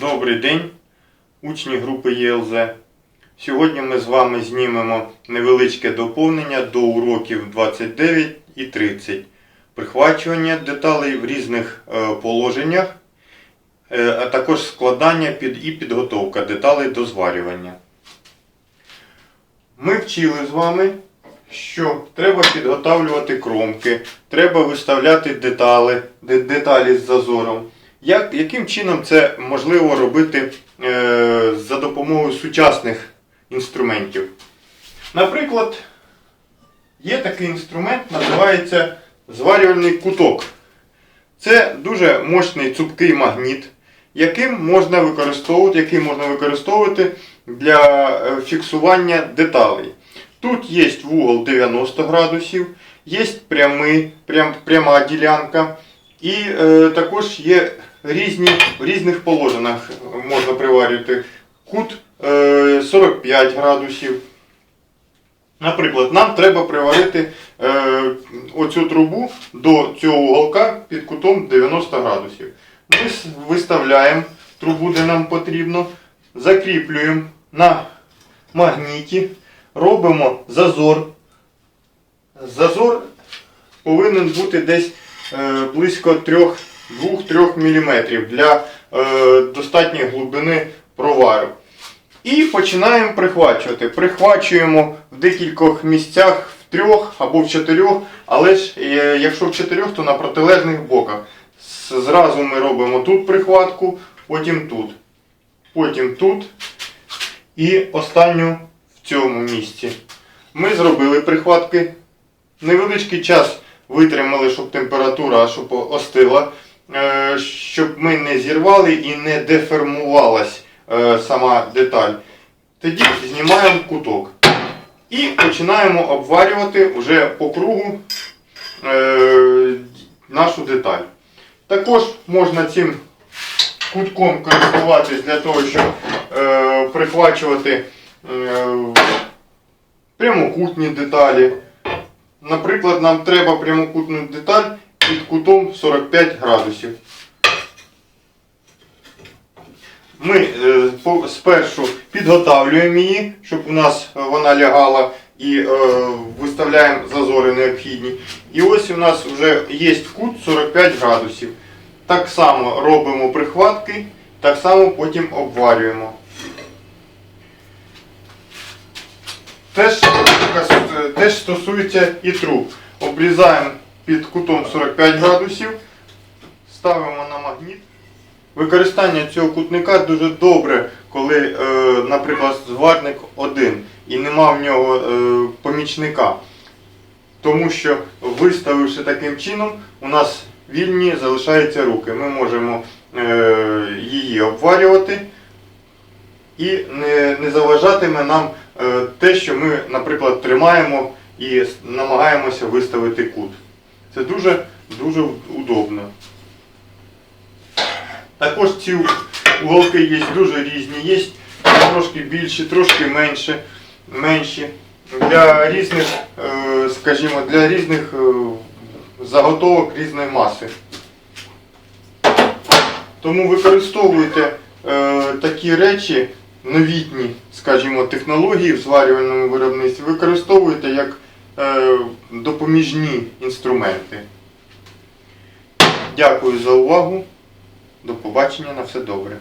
Добрий день, учні групи ЄЛЗ. Сьогодні ми з вами знімемо невеличке доповнення до уроків 29 і 30. Прихвачування деталей в різних е, положеннях, е, а також складання і підготовка деталей до зварювання. Ми вчили з вами, що треба підготавлювати кромки, треба виставляти деталі, деталі з зазором. Як, яким чином це можливо робити е, за допомогою сучасних інструментів? Наприклад, є такий інструмент, називається зварювальний куток. Це дуже мощний цупкий магніт, яким можна використовувати, який можна використовувати для е, фіксування деталей. Тут є вугол 90 градусів, є прямий, прям, пряма ділянка, і е, також є різні, в різних положеннях можна приварювати кут е, 45 градусів. Наприклад, нам треба приварити е, оцю трубу до цього уголка під кутом 90 градусів. Ми виставляємо трубу, де нам потрібно, закріплюємо на магніті, робимо зазор. Зазор повинен бути десь е, близько 2-3 мм для е, достатньої глибини провару. І починаємо прихвачувати. Прихвачуємо в декількох місцях, в трьох або в чотирьох, але ж е, якщо в чотирьох, то на протилежних боках. Зразу ми робимо тут прихватку, потім тут, потім тут і останню в цьому місці. Ми зробили прихватки. Невеличкий час витримали, щоб температура щоб остила, щоб ми не зірвали і не деформувалась е, сама деталь. Тоді знімаємо куток. І починаємо обварювати вже по кругу е, нашу деталь. Також можна цим кутком користуватись для того, щоб е, прихвачувати е, прямокутні деталі. Наприклад, нам треба прямокутну деталь під кутом 45 градусів. Ми е, спершу підготавлюємо її, щоб у нас е, вона лягала і е, виставляємо зазори необхідні. І ось у нас вже є кут 45 градусів. Так само робимо прихватки, так само потім обварюємо. Теж, теж стосується і труб. Обрізаємо під кутом 45 градусів, ставимо на магніт. Використання цього кутника дуже добре, коли, е, наприклад, зварник один і нема в нього е, помічника. Тому що виставивши таким чином, у нас вільні залишаються руки. Ми можемо е, її обварювати і не, заважатиме нам те, що ми, наприклад, тримаємо і намагаємося виставити кут. Це дуже дуже удобно. Також ці уголки є дуже різні, є трошки більші, трошки менше, менші. Для різних, е, скажімо, для різних е, заготовок різної маси. Тому використовуйте е, такі речі, новітні, скажімо, технології в зварювальному виробництві, використовуйте як допоміжні інструменти. Дякую за увагу. До побачення на все добре.